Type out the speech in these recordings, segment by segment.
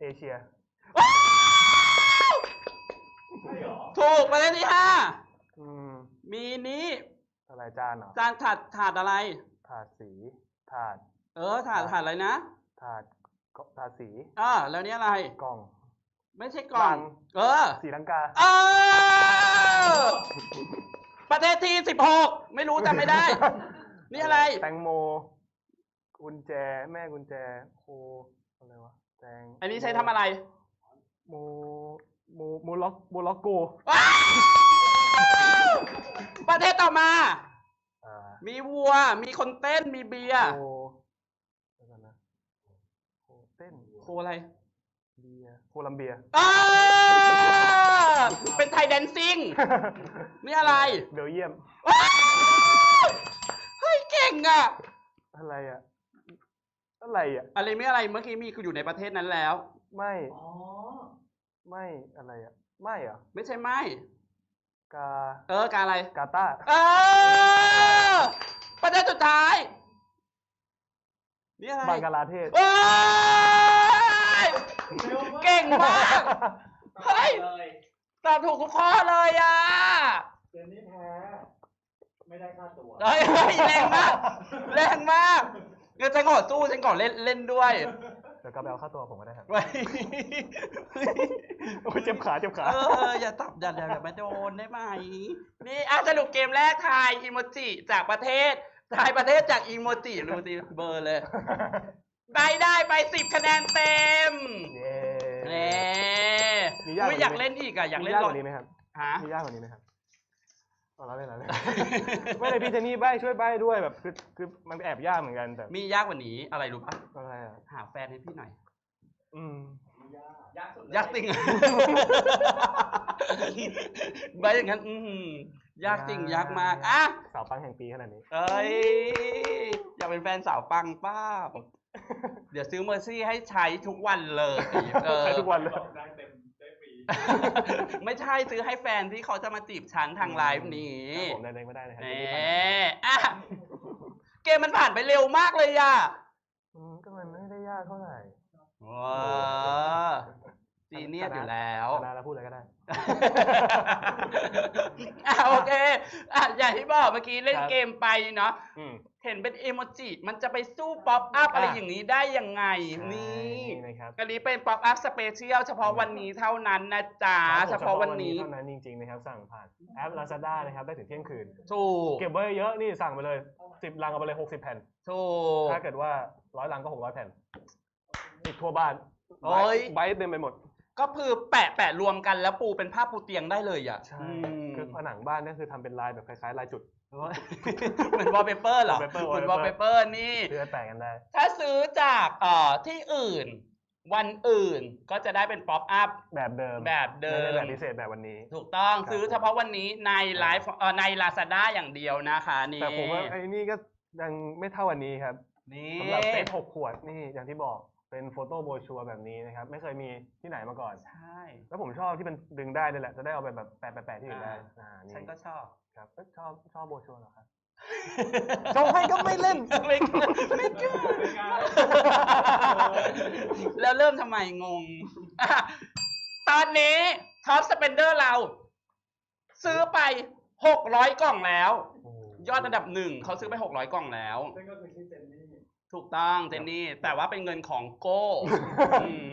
เอเชีย ถูกประเทศที่ห้าอืม มีนี้อะไรจานเหรอจานถาดถาดอะไร ถาดสี ถาด เออถาดถาดอะไรนะถาดก็ถาดสีอ่าแล้วนี่อะไร กล่อง ไม่ใช่กล่องรังเออสีลังกา เออ ประเทศที่สิบหกไม่รู้จำไม่ได้ นี่อะไร แตงโม กุญแจ แม่กุญแจ โคอะไรวะ แตงอันนี้ใช้ทำอะไรโมโมโมล็อกโมล็อกโกว้าวประเทศต่อมา อ่ามีวัว มีคนเต้น มีเบียร์ โคเดี๋ยวก่อนนะโคเต้นโคอะไรเบียร์โคลัมเบีย เออเป็นไทยแดนซิ่ง นี่อะไร เบลเยียม ว้าวเฮ้ยเก่งอะ อะไรอะ อะไรอะ อะไรไม่อะไรเมื่อกี้มีอยู่ในประเทศนั้นแล้ว ไม่ไม่อะไรอะ ไม่เหรอะไม่ใช่ไหมกาเออกาอะไร กาตาร์เออ ประเทศสุดท้าย นี่อะไรบังกลาเทศเอ้ยเก่งมาก เฮ้ยตอบถูกทุกข้อเลยอะเจนนี่แพ้ ไม่ได้ค่าตัว เฮ้ยเฮ้ยแรงมาก แรงมาก เงั้นฉันขอสู้ฉันขอเล่นเล่นด้วยเดี๋ยวกลับไปเอาค่าตัวผมก็ได้ครับเว้ยโอ้ยเจ็บขาเจ็บขา เอออย่าตอบอย่าอย่าอย่ามาโดนได้ไหมนี่อะสรุปเกมแรกทายอีโมจิจากประเทศทายประเทศจากอีโมจิดูสิเบอร์เลย ไปได้ไปสิบคะแนนเต็มเย้เน่มียากกว่านี้อุ๊ยอยากเล่นอีกอะอยากมีเล่นยากรกอว่านี้ไหมครับฮะ มียากกว่านี้ไหมครับ เอาแล้วเลยแล้วเลยไม่เลยพี่เจนี่ใบช่วยใบด้วยแบบคือคือมันแอบยากเหมือนกันแต่มียากกว่านี้อะไรรู้ปะอะไรอะหาแฟนให้พี่หน่อย อืมยากสุดเลยยากจริงใบอย่างนั้น อือหือยากจริงยากมากอะสาวปังแห่งปีขนาดนี้ เอ้ยอยากเป็นแฟนสาวปังป้าบเดี๋ยวซื้อเมอร์ซี่ให้ใช้ทุกวันเลยเออ ใช้ทุกวันเลย ได้เต็ม ได้ฟรีไม่ใช่ซื้อให้แฟนที่เขาจะมาจีบฉันทางไลฟ์นี้ครับผมได้เลยไม่ได้นะครับเน่เจนี่ผ่านอะเกมมันผ่านไปเร็วมากเลยอะอืมก็มันไม่ได้ยากเท่าไหร่ว้าจีเนียสอยู่แล้ว ชนะแล้วพูดอะไรก็ได้ อะโอเคอะอย่างที่บอกเมื่อกี้เล่นครับ เกมไปเนาะ อืม เห็นเป็นเอโมจิมันจะไปสู้ป๊อปอัพอะไรอะอย่างนี้ได้ยังไง นี่นี่นะครับอันนี้เป็นป๊อปอัพสเปเชียลเฉพาะวันนี้เท่านั้นนะจ๊ะ ครับผมเฉพาะวันนี้ เท่านั้นจริงๆนะครับสั่งผ่านแอป Lazada นะครับได้ถึงเที่ยงคืน ถูก เก็บไว้เยอะนี่สั่งไปเลยสิบลังเอาไปเลยหกสิบแผ่น ถูก ถ้าเกิดว่าร้อยลังก็หกร้อยแผ่นติดทั่วบ้านโอ้ยใบเต็มไปหมด ก็คือแปะแปะรวมกันแล้วปูเป็นผ้าปูเตียงได้เลยอะใช่อืมคือผนังบ้านเนี่ยคือทำเป็นลายแบบคล้ายๆลายจุด เหมือนวอลเปเปอร์เหรอ wallpaper เหมือนวอลเปเปอร์นี่ เพื่อแปะกันได้ ถ้าซื้อจากเอ่อที่อื่น วันอื่นก็จะได้เป็นป๊อปอัพ แบบเดิมแบบเดิไม่มได้แบบพิเศษแบบวันนี้ ถูกต้องครับ ซื้อเฉพาะวันนี้ในไลฟ์เอ่อใน Lazada อย่างเดียวนะคะนี่แต่ผมว่าไอ้นี่ก็ยังไม่เท่าวันนี้ครับนี่สำหรับเซตหกขวดนี่อย่างที่บอก เป็นโฟโต้โบชัวแบบนี้นะครับ ไม่เคยมีที่ไหนมาก่อน ใช่ แล้วผมชอบที่มันดึงได้เลยแหละ จะได้เอาไปแบบแปะแปะๆที่อื่นได้อ่านี่ฉันก็ชอบ ครับเอ้ยชอบชอบโบชัวเหรอครับส่งให้ก็ไม่เล่น ไม่กล้าไม่กล้าแล้วเริ่มทำไมงงอะตอนนี้ท็อปสเปนเดอร์เรา ซื้อไปหกร้อยกล่องแล้ว ยอดอันดับหนึ่งเขาซื้อไปหกร้อยกล่องแล้วซึ่งก็คือชื่อเจนนี่ ถูกต้องเจนนี่แต่ว่าเป็นเงินของโก้อืม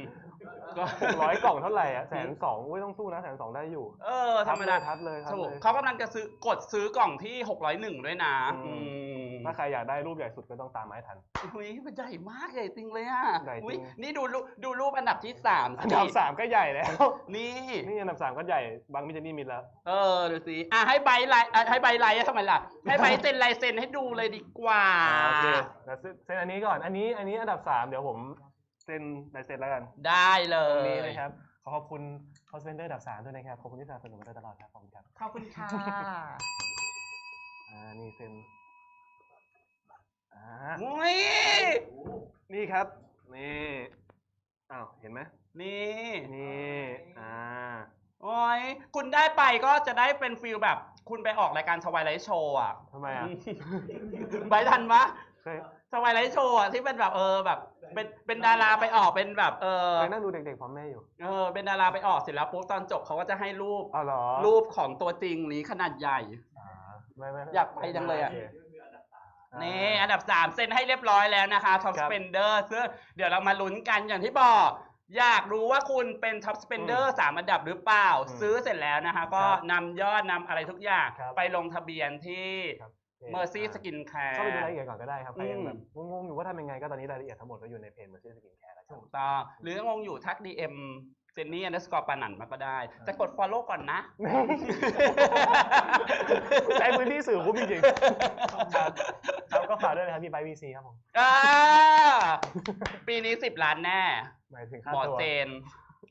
ก็ร้อยกล่องเท่าไหร่อะแสนสองไม่ต้องสู้นะแสนสองได้อยู่เออธรรมดาทับเลยทับถูเลกยเขากำลังจะซื้อกดซื้อกล่องที่หกร้อยหนึ่งด้วยนะอืม อืม ถ้าใครอยากได้รูปใหญ่สุดก็ต้องตามไมาให้ทัน อุ้ยมันใหญ่มากใหญ่จริงเลยอะใหญ่จริง อุ๊ยนี่ดูรูปดูรูปอันดับที่สามอันดับสามก็ใหญ่แล้ว นี่ นี่อันดับสามก็ใหญ่บางมิจนี่มิดแล้ว เออดูสิอะให้ใบไลน์อะให้ใบไลน์อะทำไมล่ะ ให้ใบเซ็นลายเซ็นให้ดูเลยดีกว่าโอเคแล้วเซ็นอันนี้ก่อน อันนี้อันนี้อันดับสามเดี๋ยวผมเซ็นลายเซ็นแล้วกัน ได้เลตรงยนี้นะครับ ขอขอบคุณคอสเ e นเดอร์อันดับสามด้วยนะครับ ขอบคุณที่สนับสนุนมาโดยตลอดครับ ขอบคุณครับ ขอบคุณค่ะ อ่า นี่เซ็น อ่าอุ้ยนี่ครับ นี่อ้าวเห็นไหมนี่นี่อ่าโอ้ยคุณได้ไปก็จะได้เป็นฟิลแบบ คุณไปออกรายการสวายไลท์โชว์อะทำไมอะใบทันปะเคยสวายไลท์โชว์อะที่เป็นแบบเออแบบ เป็นเป็นดาราไปออกเป็นแบบเออไปนั่งดูเด็กๆพร้อมแม่อยู่เออเป็นดาราไปออกเสร็จแล้วปุ๊บตอนจบเขาก็จะให้รูปอ๋อเหรอรูปของตัวจริงนี้ขนาดใหญ่อ่าไม่ไม่อยากไปจังเลยอะโค นี่อันดับ 3 เซ็นให้เรียบร้อยแล้วนะคะ Top ครับ Spender ซึ่งเดี๋ยวเรามาลุ้นกันอย่างที่บอก อยากรู้ว่าคุณเป็น Top Spender สามอันดับหรือเปล่า อืมซื้อเสร็จแล้วนะคะ ก็ครับนำยอดนำอะไรทุกอย่างครับ ไปลงทะเบียนที่ครับ Mercy Skin เข้าไปดู Care รายละเอียดก่อนก็ได้ครับใครยังอืมแบบงงๆอยู่ว่าทำยังไงก็ตอนนี้รายละเอียดทั้งหมดก็อยู่ในเพจ Mercy Skin Care แล้วครับ ถูกต้องหรืองงอยู่ทัก DM เจนนี่ underscore ปานันมาก็ได้จะกด follow ก่อนนะ ใช้พื้นที่สื่อคุ้มจริงๆ ครับครับก็ฝากด้วยนะครับมีไบวีซีครับผมอ่าปีนี้10ล้านแน่ หมายถึงค่าหมอตัวเจน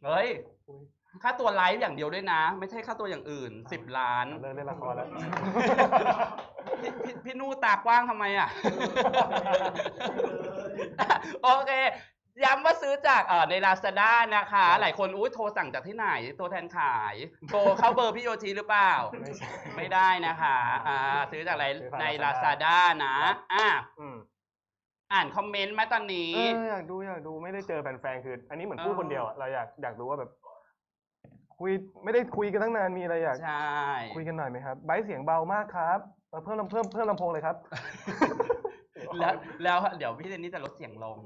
เฮ้ยอุ๊ยค่าตัวไลฟ์อย่างเดียวด้วยนะ ไม่ใช่ค่าตัวอย่างอื่น10ล้าน เลิกเล่นละครแล้ว พี่พี่พี่นู่ตากว้างทำไมอะ โอเค ย้ำว่าซื้อจากเอ่อใน Lazada นะคะ หลายคนอุ้ยโทรสั่งจากที่ไหน ตัวแทนขาย โทรเข้าเบอร์พี่โยทีหรือเปล่า ไม่ใช่ ไม่ได้นะคะอ่าซื้อจากอะไรซื้อผ่านใน Lazada Lazada นะอะอืมอ่านคอมเมนต์ไหมตอนนี้ เอออยากดูอยากดูไม่ได้เจอแฟนๆคือ อันนี้เหมือนพูดคนเดียวอะเราอยากอยากรู้ว่าแบบ คุยไม่ได้คุยกันตั้งนานมีอะไรอยาก ใช่ คุยกันหน่อยไหมครับไบร์ทเสียงเบามากครับเออเพิ่มลำเพิ่มเพิ่มลำโพงเลยครับ แล้วแล้วเดี๋ยวพี่เจนนี่จะลดเสียงลง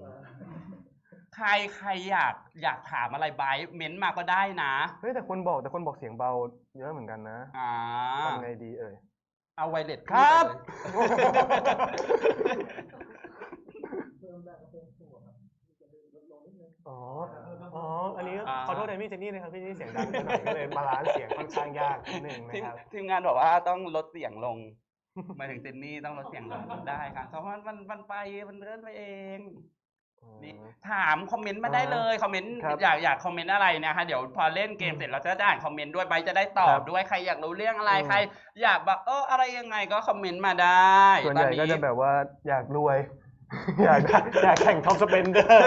ใครใครอยากอยากถามอะไรไบร์ทเม้นต์มาก็ได้นะ เฮ้ยแต่คนบอกแต่คนบอกเสียงเบาเยอะเหมือนกันนะอ่า ทำไงดีเอ่ย เอาไวเลสครับเพิ่มได้ก็เพิ่มตัวครับจะลืมลดลงนิดนึงอ๋อ อ๋อ อันนี้อ่า ขอโทษแทนพี่เจนนี่นะครับพี่เจนนี่เสียงดังไปหน่อยก็เลยบาลานซ์เสียงค่อนข้างยากนิดนึงนะทีมครับ ทีมงานบอกว่าต้องลดเสียงลงหมายถึงเจนนี่ต้องลดเสียงลงได้ครับเพราะว่ามันมันไปมันเลื่อนไปเอง นี่ถามคอมเมนต์มาได้เลยคอมเมนต์ครับอยากอยากคอมเมนต์อะไรนะคะเดี๋ยวพอเล่นเกมเสร็จเราจะได้อ่านคอมเมนต์ด้วยใบจะได้ตอครับบด้วยใครอยากรู้เรื่องอะไรอืม ใคร อยากแบบเอออะไรยังไงก็คอมเมนต์มาได้ส่วนตอใหนญ่ก็นี้จะแบบว่าอยากรวย อยากได้อยากแข่งท็อปสเปนเดอร์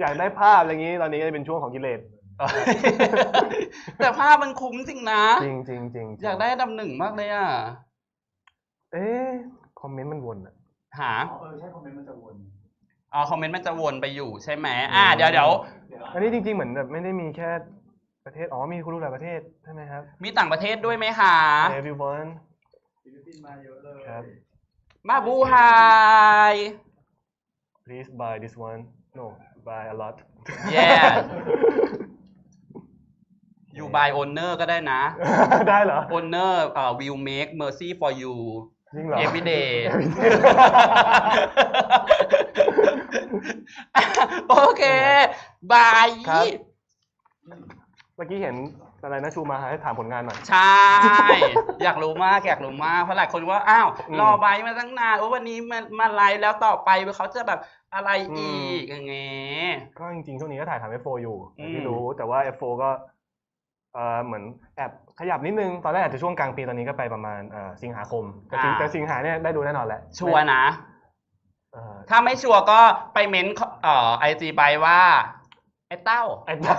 อยากได้ภาพอะไรอย่างนี้ตอนนี้ก็จะเป็นช่วงของกิเลสแต่ภาพมันคุ้มจริงนะ จริงจริงจริงอยากได้อันดับหนึ่งมากเลยอะเอ๊ะคอมเมนต์มันวนอะหาอ๋อเออใช่คอมเมนต์มันจะวน อ๋อคอมเมนต์มันจะวนไปอยู่ใช่ไหมอ่าเดี๋ยวเดี๋ยวเดี๋ยวอันนี้จริงๆเหมือนแบบไม่ได้มีแค่ประเทศ อ๋อมีคุณรู้หลายประเทศใช่ไหมครับ มีต่างประเทศด้วยไหมคะ everyone ฟิลิปปินส์มาเยอะเลยครับ มาบูไฮ please buy this one no buy a lot yes you buy owner ก็ได้นะ ได้เหรอ owner เอ่อ will make mercy for you จริงเหรอ every day โอเค บาย ครับ เมื่อกี้เห็นอะไรนะชูมาให้ถามผลงานหน่อย ใช่ อยากรู้มากอยากรู้มากเพราะหลายคนว่า อ้าว อืมรอใบมาตั้งนานโอ้วันนี้มามาไลฟ์แล้วต่อไปเขาจะแบบอะไรอืมอีกอย่างเงี้ย ก็จริงๆช่วงนี้ก็ถ่ายทำ F4 อยู่อย่างที่อืมรู้ แต่ว่า F4 ก็ เอ่อเหมือนแอบขยับนิดนึง ตอนแรกอาจจะช่วงกลางปีตอนนี้ก็ไปประมาณเอ่อสิงหาคมแต่สิงแต่สิงหาเนี่ยได้ดูแน่นอนแหละชัวร์นะ เอ่อถ้าไม่ชัวร์ก็ไปเม้นเอ่อไอจีไปว่า ไอ้เต้า ไอ้เต้า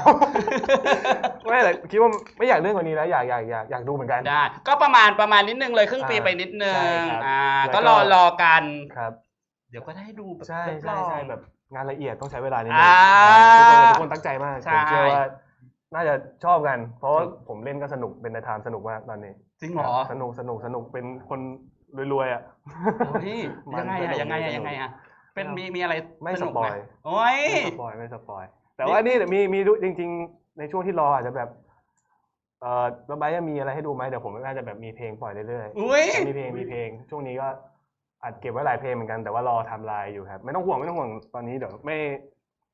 ไม่แต่คิดว่าไม่อยากเรื่องกว่านี้แล้วอยากอยากอยากอยากดูเหมือนกัน ได้ก็ประมาณประมาณนิดนึงเลยครึ่งปีอ่าไปนิดนึใช่งครับอ่าแล้วก็ ก็รอรอกัน ครับ เดี๋ยวก็ได้ดูแบบใช่รับรใช่อง ใช่แบบงานละเอียดต้องใช้เวลานิดนึงอ่าทุกคนทุกคนตั้งใจมากใช่ ผมเชื่อว่า น่าจะชอบกัน เพราะว่าผมเล่นก็สนุกเป็นในไทม์สนุกมากตอนนี้จริงเหรอสนุกสนุกสนุกเป็นคนรวยๆอะโอ้ยมันยังไงสนุอะกยังไงอะสนุกยังไงอะเป็นครับมีมีอะไรไม่สนุกไหมสปอยโอ้ยไม่สปอยไม่สปอย แต่ว่านี่มีมีดูจริง ๆ ในช่วงที่รออาจจะแบบเอ่อแล้วไบร์ทจะมีอะไรให้ดูไหมเดี๋ยวผมน่าจะแบบมีเพลงปล่อยเรื่อยอุ้ยๆมีเพลงมีเพลง ช่วงนี้ก็อัดเก็บไว้หลายเพลงเหมือนกันแต่ว่ารอไทำลายอยู่ครับ ไม่ต้องห่วงไม่ต้องห่วงตอนนี้เดี๋ยวไม่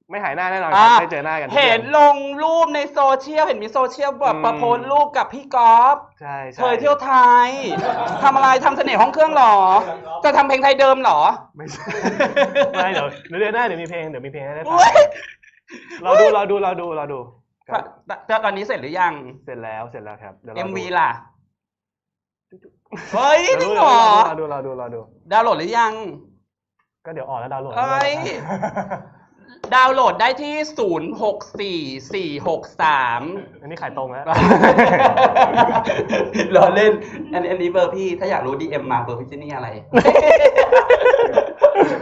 ไม่หายหน้าแน่นอนครับ อะได้เจอหน้ากันทุกเห็นดือลงรูปในโซเชียล เห็นมีโซเชียลแบบอืมประโพสต์รูปกับพี่กอล์ฟใช่ใช่เคยเที่ยวไทยทำอะไรทำเสน่ห์ห้องเครื่องเหรอ จะทำเพลงไทยเดิมเหรอ ไม่ใช่ ไม่เดี๋ยวเดี๋ยวเดือนหน้าเดี๋ยวมีเพลงเดี๋ยวมีเพลงให้ได้ฟัอุ๊ยงเราดูเราดูเราดูเราดูครับแต่ตอนนี้เสร็จหรือยัง เสร็จแล้วเสร็จแล้วครับเดี๋ยวรอดู MV ล่ะ เฮ้ยจเดี๋ริยวงรู้เหรอเราดูเราดูเราดู ดาวน์โหลดหรือยัง ก็เดี๋ยวออกแล้วดาวน์โหลดเอ้ย ดาวน์โหลดได้ที่ 064463 อันนี้ขายตรงแล้ว รอเล่น อันอันนี้เบอร์พี่ ถ้าอยากรู้ DM มาเบอร์พี่เจนี่อะไร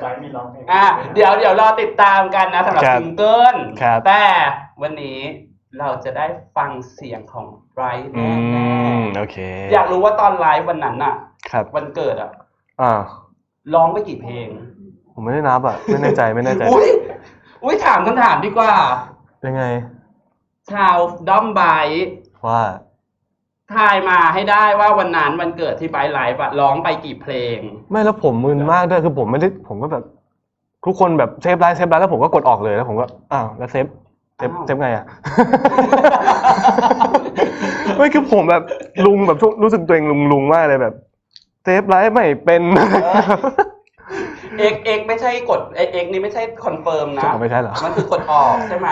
ไว้มีร้องเพลงอะ เดี๋ยวเดี๋ยวรอติดตามกันนะสำหรับครับซิงเกิลครับ แต่วันนี้เราจะได้ฟังเสียงของไบรท์อืแน่มโอเคๆอยากรู้ว่าตอนไลฟ์วันนั้นน่ะ ครับวันเกิดอะอ่าร้องไปกี่เพลง ผมไม่ได้นับอะ ไม่แน่ใจไม่แน่ใจ อุ้ย อุ้ยถามคำถามดีกว่ายังไง ชาวด้อมไบรท์ว่าทายมาให้ได้ว่าวันนั้นวันเกิดที่ไบรท์ไลฟ์อะร้องไปกี่เพลง ไม่แล้วผมมึนมากด้วยคือผมไม่ได้ผมก็แบบทุกคนแบบเซฟไลน์เซฟไลน์แล้วผมก็กดออกเลยแล้วผมก็อ้าวแล้วเซฟเซฟอ้าว เซฟไงอะ ไม่คือผมแบบลุงแบบช่วงรู้สึกตัวเองลุงลุงมากเลยแบบ เซฟไลน์ไม่เป็น เอกเอกไม่ใช่กดเอกเอกนี่ไม่ใช่คอนเฟิร์มนะ ไม่ใช่เหรอ มันคือกดออกใช่ไหม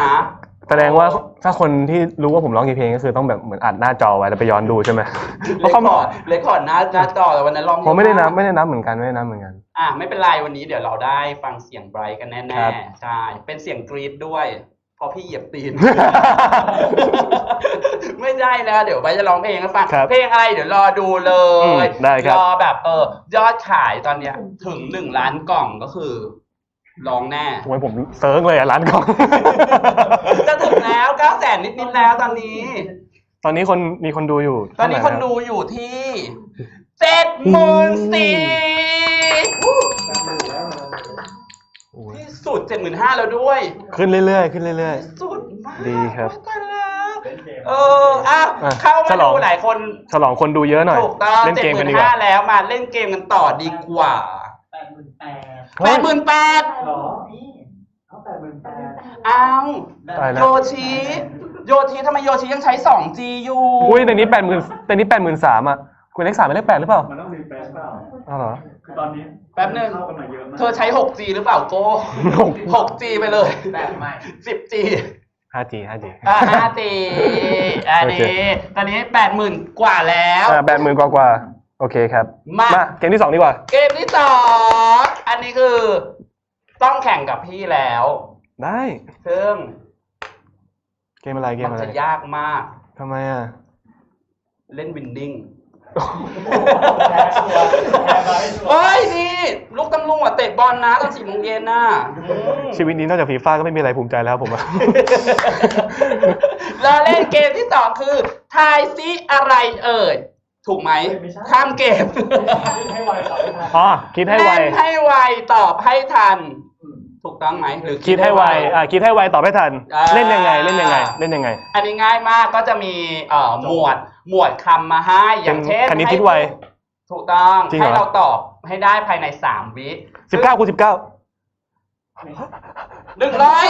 แสดงว่าถ้าคนที่รู้ว่าผมร้องกี่เพลงก็คือต้องแบบเหมือนอัดหน้าจอไว้แล้วไปย้อนดูใช่ไหมเพเลราะคเขาคอร์ดเลคคอร์ดหน้าหน้าจอแต่วันนั้นร้องเยอะผมไม่ได้นับากไม่ได้นับเหมือนกันไม่ได้นับเหมือนกัน อะไม่เป็นไรวันนี้เดี๋ยวเราได้ฟังเสียงไบรท์กันครัแน่บๆใช่เป็นเสียงกรีดด้วยเพราะพี่เหยียบตีน ไม่ได้แล้วเดี๋ยวไบรท์จะร้องเพลงให้ฟังครับเพลงอะไรเดี๋ยวรอดูเลอืมยได้ครับรอแบบเออยอดขายตอนเนี้ย ถึงหนึ่งล้านกล่องก็คือร้องแน่ ทำไมผมเซิร์งเลยอะร้านกล่อง จะถึงแล้วเก้าแสนนิดๆแล้วตอนนี้ ตอนนี้คนมีคนดูอยู่ตอนนี้เท่าคไหร่นแล้วดูอยู่ที่เจ็ดหมื่นสี่ โอ้ยที่สุดเจ็ดหมื่นห้าแล้วด้วย ขึ้นเรื่อยๆ ขึ้นเรื่อยที่สุดมากดีครับโอ้ยตายแล้วเล่นเกมเอออะอะเข้าฉมาลอง ดูหลายคนๆ ฉลองคนดูเยอะหน่อย ถูกต้องเล่นเจ็ดเกมหกัมื่นนดีกว่าห้าแล้วมาเล่นเกมกันต่อดีกว่าแปดหมื่นแปดเฮ้แปย ดหมื่นแปดหรอนี่เขาแปดหมื่นแปดอ้าวตายแล้โยวชิโยชิทำไมโยชิยังใช้ 2G อยู่ อุ้ยในนี้แปดหมื่นในนี้แปดหมื่นสามอะ คุณเลขสามเป็นเลขแปดหรือเปล่ามันต้องรีเฟรชเปล่าอ้าวเหรอ คือตอนนี้แป๊บนึง เข้ากันมาเยอะมากเธอใช้ 6G หรือเปล่าโก้ 6G ไปเลย แบบใหม่ 10G 5G 5G อ่า 5G อันโอเคนี้ ตอนนี้ 80,000 กว่าแล้วอ่าแปดหมื่นกว่าๆโอเคครับมาเกมที่สองดีกว่า เกมที่สองอันนี้คือ ต้องแข่งกับพี่แล้ว ได้ ซึ่งเกมอะไรเกมมันอะไรจะยากมาก ทำไมอะ เล่นวินดิ้ง แพ้ชัวร์แพ้ไว้ชัวร์เฮ้ยนี่ลูกตำรวจเตะบอลนะตอนสี่โมงเย็นน่ะอืม ชีวิตนี้นอกจากฟีฟ่าก็ไม่มีอะไรภูมิใจแล้วครับผมอะ เราเล่นเกมที่สองคือ ทายซิอะไรเอ่ย ถูกไหมข้ามเกมให้ไวต่อไม่ทันอ๋อคิดให้ไว เล่นให้ไวตอบให้ทันถูกต้องไหมหรือ คิดให้ไวอ่าคิดให้ไวตอบให้ทัน อ่า เล่นยังไงเล่นยังไง เล่นยังไง อันนี้ง่ายมากก็จะมีเอ่อหมวด หมวดคำมาให้ อย่างเช่นคณิตให้คิดไวถูกต้องจริงเหรอให้เราตอบให้ได้ภายในสามวิสิบเก้าคูณสิบเก้า หนึ่งร้อย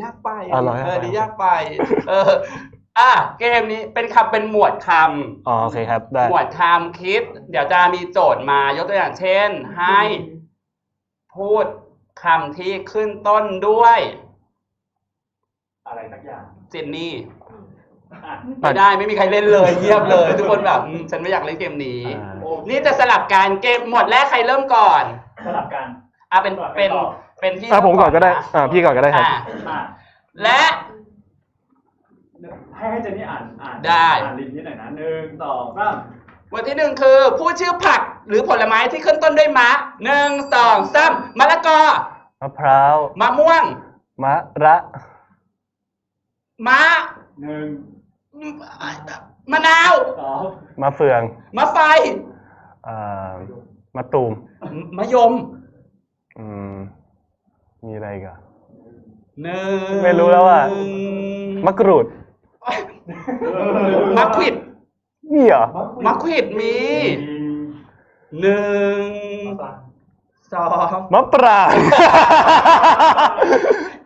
ยากไปอะร้อยเออนี่ยากไป เออ อะเกมนี้เป็นคำเป็นหมวดคำ อ๋อโอเคครับ ได้ หมวดคำคิดเดี๋ยวจะมีโจทย์มายกตัวอย่างเช่น ให้พูดคำที่ขึ้นต้นด้วย อะไรสักอย่างเจนนี่อะไม่ได้ไม่มีใครเล่นเลยเงียบเลย ทุกคนแบบอืมฉันไม่อยากเล่นเกมนี้ อ่า โอ้นี่จะสลับการเกมหมวดแรกใครเริ่มก่อนสลับกัน อะเป็นสลับกัเป็นต่อเป็นพี่อะผมก่อนก็ได้ะอ่าพี่ก่อนก็ได้ครับ อะอะและ ให้ให้เจนนี่อ่านอ่านได้ อ่านลิงก์นี้หน่อยนะหนึ่งสองสามหมวดที่หนึ่งคือพูดชื่อผักหรือผลไม้ที่ขึ้นต้นด้วยมะหนึ่งสองสามมะละกอมะพร้าว มะม่วง มะระ มะหนึ่งมะนาว สองมะเฟืองมะไฟอ่ามะตูมมะยมอืมมีอะไรอีกัน หนึ่งไม่รู้แล้วอะ มะกรูดมะขวิดมีเหรอมะขวิดมีหนึ่งสองมะปราง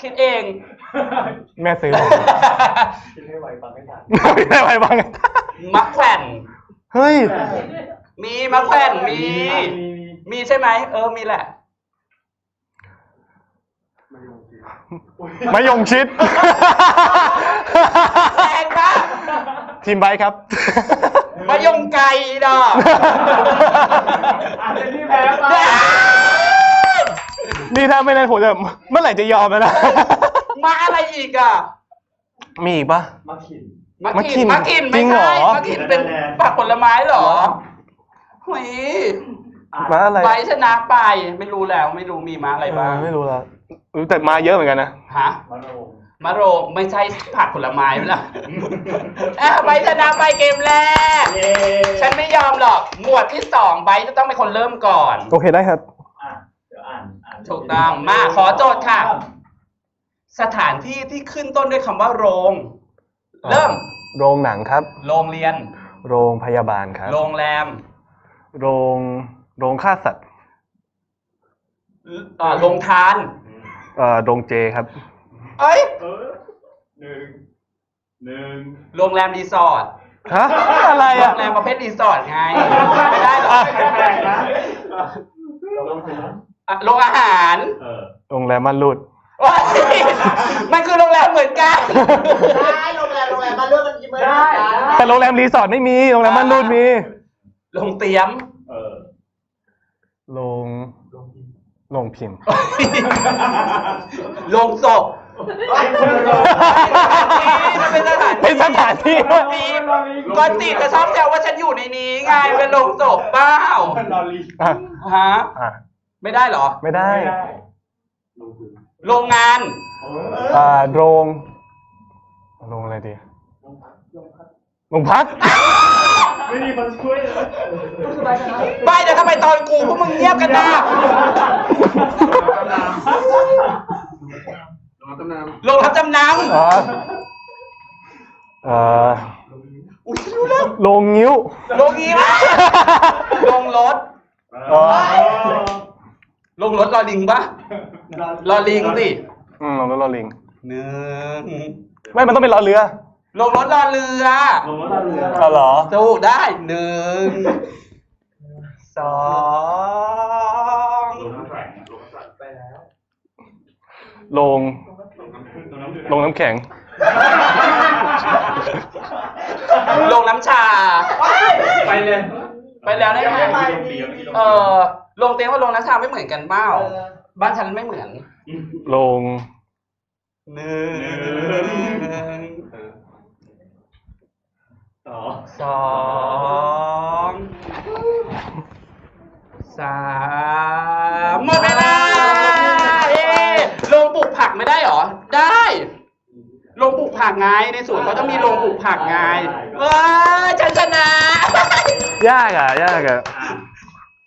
คิดเอง แม่ซื้อผมคิดให้ไวฟังไม่ทันไม่ได้ไว้บ้างมะแขวนเฮ้ย มีมะแขวนมีมีมี มีใช่ไหมเออมีแหละมะยงชิด แรงปะทีมไบค์ครับมะยงไก่ดอกอะเจนนี่แพ้ไป นี่ถ้าไม่นั้นผมจะเมื่อไหร่จะยอมแล้วนะ มาอะไรอีกอะมีอีกปะ มาขิน มะมะขิขินนมะขินจริไม่งเหรใช่อ มะขินเป็นผักผลไม้เหรอเฮ้ยมาอะไรไปชนะไปไม่รู้แล้วไม่รู้มีมาอะไรบ้างเออไม่รู้ละรู้แต่มาเยอะเหมือนกันนะ ฮะ มาโรงมะโรงไม่ใช่ผักผลไม้ไหมล่ะ อะไปชนะไปเกมแรก เย้ฉันไม่ยอมหรอก หมวดที่สองไบร์ทจะต้องเป็นคนเริ่มก่อน โอเคได้ครับ อะเดี๋ยวอ่านอ่านถูกต้องมาขอโจทย์ค่ะ สถานที่ที่ขึ้นต้นด้วยคำว่าโรง เริ่มโรงหนังครับ โรงเรียน โรงพยาบาลครับ โรงแรมโรงโรงฆ่าสัตว์เอ่อโรงทาน เอ่อโรงเจครับ เอ้ยเออหนึ่งหนึ่งโรงแรมรีสอร์ทฮะ อะไรโรอะ งแรมประเภทรีสอร์ทไงไม่ได้หรอแปลกๆนะลองทอะโรงอาหารำเออโรงแรมม่านรูดโอ๊ย มันคือโรงแรมเหมือนกัน ได้โรงแรมโรงแรมบ้านเลือกมันยิ้มไม่ได้ แต่โรงแรมรีสอร์ทไม่มีโรงแรมม่านรูดมีโรงเตรียม เออโรงโรงพิมพ์โรงศพมันเป็นสถานที่เป็นสถานที่มีก็จีบจะชอบแซวว่าฉันอยู่ในนี้ไงเป็นโรงศพเปล่าลอรีอะฮะอะไม่ได้เหรอ ไม่ได้ ไม่ได้ โรงงานเออ่าโรงโรงอะไรดีโรงพักไม่มีคนช่วยเลยไม่เดี๋ยวทำไมตอนกูพวกมึงเงียบกันนะตำนานโรงรับจำนอ๋อเอ่อำอุ้ยรู้แล้วโรงงิ้ว โรงนี้วะโรงรถ อ๋อ โรงรถรอลิงปะรอลิงสิอืมโรงรถรอลิงหนึ่งไม่มันต้องเป็นรอเรือโรงรถรอเรือลงรถเรืออ๋อเหรอถูกได้หนึ่งสองลงน้ำแข็งลงน้ำแข็งไปแล้วโรงลงน้ำเดือดโรงน้ำแข็งโรงน้ำชา ไปเลย ไปแล้วได้ไหมไปเดียวเออ โรงเตียงกับโรงน้ำชาไม่เหมือนกันเปล่าบ้านฉันไม่เหมือนโรงหนึ่งต่อสองสามหมดเวลาเอ๊ะโรงปลูกผักไม่ได้เหรอ ได้โรงปลูกผักไงในสวนเขาต้องมีโรงปลูกผักไงว้าฉันชนะ ยากอะ ยากอะ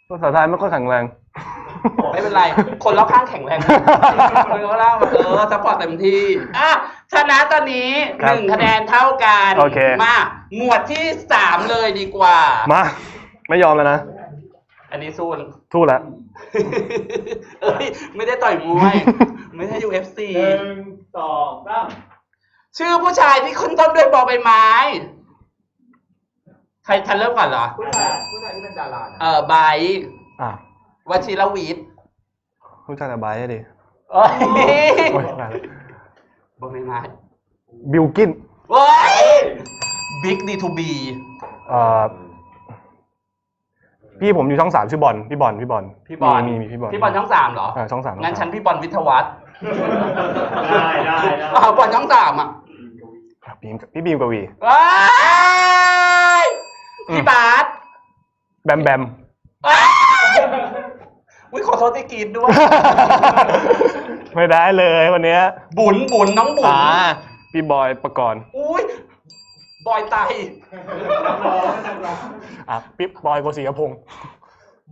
ภาษาไทยไม่ค่อยแข็งแรง ไม่เป็นไร คนรอบข้างแข็งแรงคนรอบข้างเออซัพพอร์ตเต็มที่อะชนะตอนนี้ครัหบนึ่งคะแนนเท่ากันโอเค มา หมวดที่สามเลยดีกว่า มา ไม่ยอมแล้วนะ อันนี้สู้ทู่แล้ว เอ้ย ไม่ได้ต่อยมวย ไม่ใช่ UFC หนึ่งสองสามชื่อผู้ชายที่ขึ้นต้นด้วยบอใบไม้ ใครทันเริ่มก่อนเหรอ ผู้ชายผู้ชายที่เป็นดารานะเออไบร์ทอะวชิรวิทย์รู้จักแต่ไบร์ทอะดิเอ้ยโอ้ยตายแล้วบอใบไม้บิลกินเว้ยบิ๊กดีทูบีเอ่อพี่ผมอยู่ช่องสามชื่อบอลพี่บอลพี่บอลพี่บอลมีมีมีพี่บอลพี่บอลช่องสามเหรออ่าช่องสามงั้นฉันพี่บอลวิทยวัฒน์ได้ได้ได้ อ้าวบอลช่องสามอะครับพี่พี่บีมกวีเอ้ย พี่บาสแบมแบมเอ้ยอุ้ยขอโทษที่กรีดด้วย ไม่ได้เลยวันเนี้ยบุญบุญน้องบุญอ่าพี่บอยประกรณ์อุ้ยบอยไต อะพี่บอยโกศิยพงศ์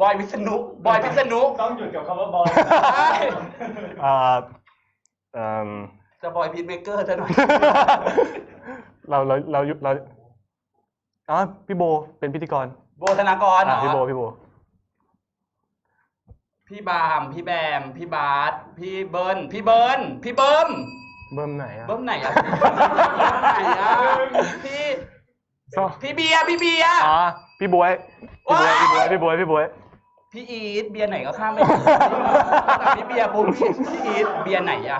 บอยวิษณุ บอยวิษณุต้องหยุดกับคำว่าบอลใช่อ่าเอิ่ม จะบอยพีทเมเกอร์ซะหน่อย เราเราเราเรา อ๋อพี่โบเป็นพิธีกรโบธนากรเหรอะอพี่โบพี่โบพี่บาม พี่แบม พี่บาสพี่เบิร์นพี่เบิร์นพี่เบิ้มเบิ้มไหนอะเบิ้มไหนอะไหนอะพี่ซ่อพี่เบียร์พี่เบียร์ อ๋อพี่บวยพี่บวยพี่บวยพี่บวยพี่บวย พี่อีทเบียร์ไหนก็ข้ามไม่ถึงแต่พี่เบียร์ปุ๊บพี่พี่อีทเบียร์ไหนอะ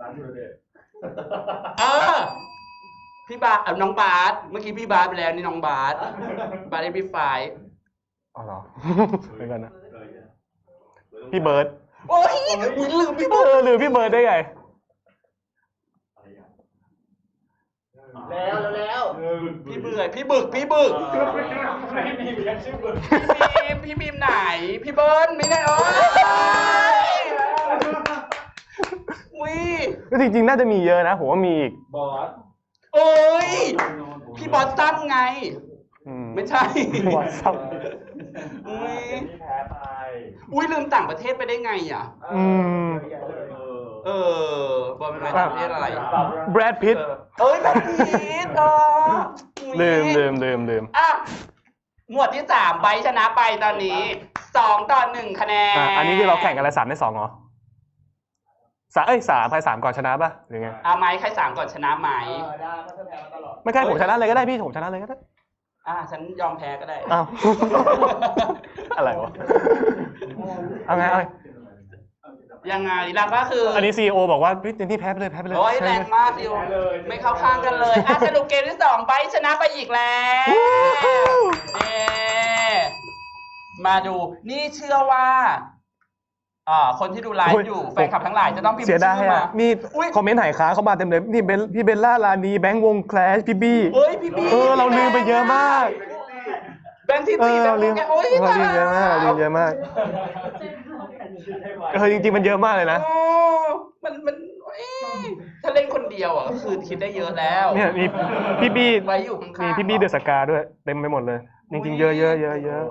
ร้านเดือดเออ พี่บาสเอ่อน้องบาสเมื่อกี้พี่บาสไปแล้วนี่น้องบาสบาสได้พี่ไฟล์อ๋อเหรอเป็นกันนะ พี่เบิร์ดโอ้ยอุ๊ยลืมพี่เอเบิร์ดอหรือพี่เบิร์ดได้ไง แล้วแล้วแล้วพี่เบื่อพี่บึกพี่บึกไม่มีเรียนชื่อเบิร์ดพี่บีมพี่บีมไหน พี่เบิ้ลไม่ได้โอ้ยอุ้ย ก็จริงๆ น่าจะมีเยอะนะ ผมว่ามีอีกบอส โอ้ย พี่บอสตันไง อืม ไม่ใช่ บอสตันอุ้ยที่แพ้ไปอุ้ยลืมต่างประเทศไปได้ไงอะ อืมเออบอลเป็นไปต่างประเทศอะไรแบรดพิตเออเอ้ยแบบพีทเอออุ๊ย ลืมลืมลืมลืมอะ หมวดที่สามใบชนะไปตอนนี้สองต่อหนึ่งคะแนน อะอันนี้คือเราแข่งกันอะไรสามในสองเหรอ สามเอ้ยสามภายสามก่อนชนะป่ะหรือไงเอาไหมใครสามก่อนชนะไหมเออได้เพราะเธอแพ้มาตลอดไม่ใช่ผมชนะเลยก็ได้พี่ผมชนะเลยก็ได้อะฉันยอมแพ้ก็ได้อ้าวอะไรวะเอาไงเอาไงยังไงล่ะก็คืออันนี้ซีโอบอกว่าพี่เจนนี่แพ้ไปเลยแพ้ไปเลยโอ้ยแรงมากดิวไม่เข้าข้างกันเลยอะสรุปเกมที่สองไปชนะไปอีกแล้วเย้มาดู นี่เชื่อว่า อ่าคนที่ดูไลฟ์อยู่แฟนคลับทั้งหลายจะต้องพิมพ์เสียดายชื่อมาอะมีอุ๊ยคอมเมนต์หายค้างเข้ามาเต็มเลยนี่เบลพี่เบลล่าลานีแบงค์วงแคลชพี่บี้ เฮ้ยพี่บีเออเราลืมไปเยอะมาก แบงค์ที่เอสี่อแบเรางค์ลืมแกโอ้ยเราลืมเยอะมากเราลืมเยอะมากเออจริงๆมันเยอะมากเลยนะ โอ้มันมันเอ๊ะถ้าเล่นคนเดียวอะก็คือคิดได้เยอะแล้วเนี่ยมีพี่บี้ไว้อยู่ข้างๆมีพี่บี้เดอะสกาด้วยเต็มไปหมดเลย จริงๆเยอะเยอะเยอะเยอะ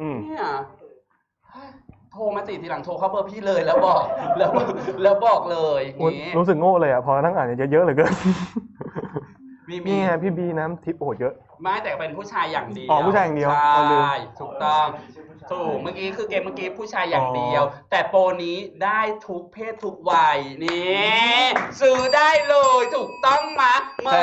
อืม เนี่ย โทรมาสิทีหลังโทรเข้าเบอร์พี่เลยแล้วบอกแล้วแล้วบอกเลยอย่างโอ๊ยงี้รู้สึกโง่เลยอะพอนั่งอ่านเยอะๆเหลือเกินมีมี นี่ไงพี่บีน้ำทิพย์โอ้โหเยอะ ไม่แต่เป็นผู้ชายอย่างเดียวอ๋อผู้ชายอย่างเดียวเอาลืมใช่ถูกต้องถูกเมื่อกี้คือเกมเมื่อกี้ผู้ชายอย่างเดียว แต่โปรนี้ได้ทุกเพศทุกวัยนี่ซื้อได้เลยถูกต้องมะเมื่อ